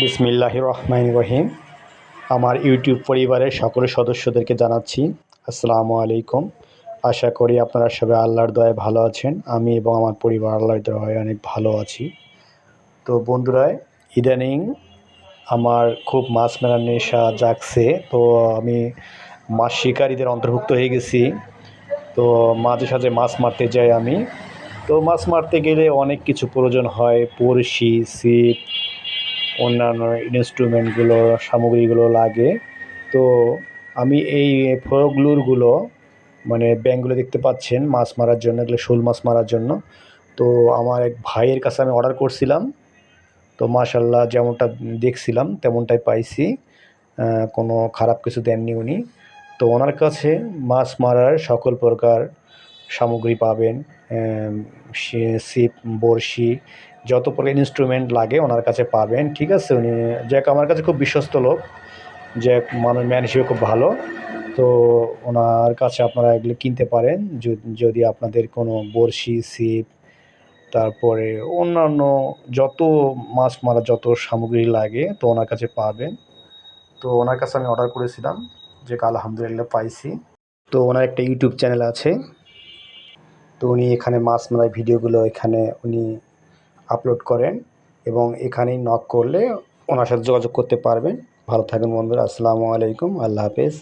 বিসমিল্লাহ রহমান রহিম। আমার ইউটিউব পরিবারের সকল সদস্যদেরকে জানাচ্ছি, আসসালামু আলাইকুম। আশা করি আপনারা সবাই আল্লাহর দয়ায় ভালো আছেন। আমি এবং আমার পরিবার আল্লাহর দয়ায় অনেক ভালো আছি। তো বন্ধুরা, ইদানিং আমার খুব মাছ মেলার নেশা জাগছে। তো আমি মাছ শিকারীদের অন্তর্ভুক্ত হয়ে গেছি। তো মাঝে সাঝে মাছ মারতে যাই আমি। তো মাছ মারতে গেলে অনেক কিছু প্রয়োজন হয়। বড়শি ছিপ অন্যান্য ইনস্ট্রুমেন্টগুলো সামগ্রীগুলো লাগে। তো আমি এই ফ্রগলুরগুলো মানে ব্যাঙগুলো দেখতে পাচ্ছেন, মাছ মারার জন্য, এগুলো শোল মাছ মারার জন্য। তো আমার এক ভাইয়ের কাছে আমি অর্ডার করছিলাম। তো মাশাল্লাহ যেমনটা দেখছিলাম, তেমনটাই পাইছি। কোনো খারাপ কিছু দেননি উনি। তো ওনার কাছে মাছ মারার সকল প্রকার সামগ্রী পাবেন ছিপ বড়শি, যত প্রকার ইনস্ট্রুমেন্ট লাগে ওনার কাছে পাবেন, ঠিক আছে? উনি জ্যাক আমার কাছে খুব বিশ্বস্ত লোক যে মানুষ ম্যান হিসেবে খুব ভালো। তো ওনার কাছে আপনারা এগুলো কিনতে পারেন যদি আপনাদের কোনো বড়শি ছিপ তারপরে অন্যান্য যত মাছ মারা যত সামগ্রী লাগে, তো ওনার কাছে পাবেন। তো ওনার কাছে আমি অর্ডার করেছিলাম, যে আলহামদুলিল্লাহ পাইছি। তো ওনার একটা ইউটিউব চ্যানেল আছে তো উনি এখানে মাছ মারার ভিডিওগুলো এখানে উনি আপলোড করেন এবং এখানেই নক করলে ওনার সাথে যোগাযোগ করতে পারবেন। ভালো থাকবেন বন্ধুরা। আসসালামু আলাইকুম। আল্লাহ হাফেজ।